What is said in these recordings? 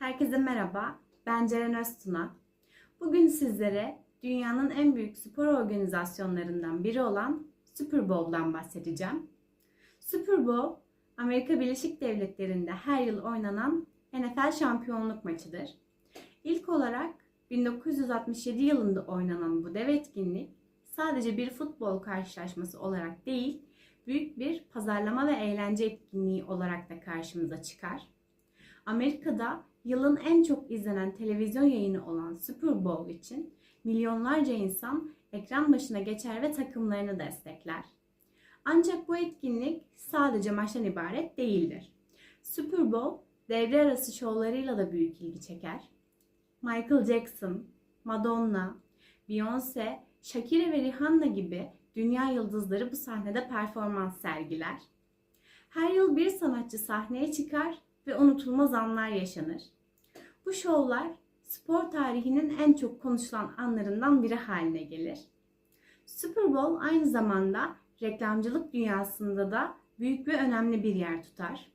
Herkese merhaba, ben Ceren Öztuna. Bugün sizlere dünyanın en büyük spor organizasyonlarından biri olan Super Bowl'dan bahsedeceğim. Super Bowl, Amerika Birleşik Devletleri'nde her yıl oynanan NFL şampiyonluk maçıdır. İlk olarak 1967 yılında oynanan bu dev etkinlik sadece bir futbol karşılaşması olarak değil, büyük bir pazarlama ve eğlence etkinliği olarak da karşımıza çıkar. Amerika'da yılın en çok izlenen televizyon yayını olan Super Bowl için milyonlarca insan ekran başına geçer ve takımlarını destekler. Ancak bu etkinlik sadece maçtan ibaret değildir. Super Bowl devre arası şovlarıyla da büyük ilgi çeker. Michael Jackson, Madonna, Beyoncé, Shakira ve Rihanna gibi dünya yıldızları bu sahnede performans sergiler. Her yıl bir sanatçı sahneye çıkar ve unutulmaz anlar yaşanır. Bu şovlar spor tarihinin en çok konuşulan anlarından biri haline gelir. Super Bowl aynı zamanda reklamcılık dünyasında da büyük ve önemli bir yer tutar.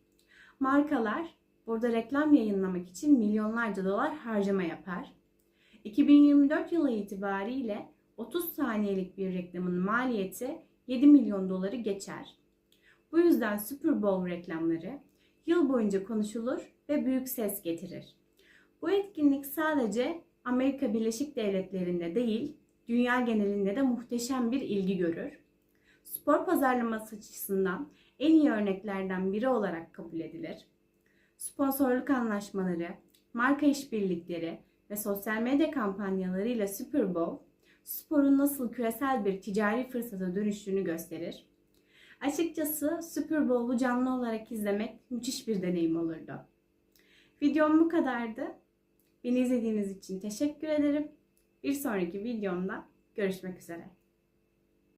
Markalar burada reklam yayınlamak için milyonlarca dolar harcama yapar. 2024 yılı itibariyle 30 saniyelik bir reklamın maliyeti 7 milyon doları geçer. Bu yüzden Super Bowl reklamları yıl boyunca konuşulur ve büyük ses getirir. Bu etkinlik sadece Amerika Birleşik Devletleri'nde değil, dünya genelinde de muhteşem bir ilgi görür. Spor pazarlaması açısından en iyi örneklerden biri olarak kabul edilir. Sponsorluk anlaşmaları, marka işbirlikleri ve sosyal medya kampanyalarıyla Super Bowl, sporun nasıl küresel bir ticari fırsata dönüştüğünü gösterir. Açıkçası Super Bowl'u canlı olarak izlemek müthiş bir deneyim olurdu. Videom bu kadardı. Beni izlediğiniz için teşekkür ederim. Bir sonraki videomda görüşmek üzere.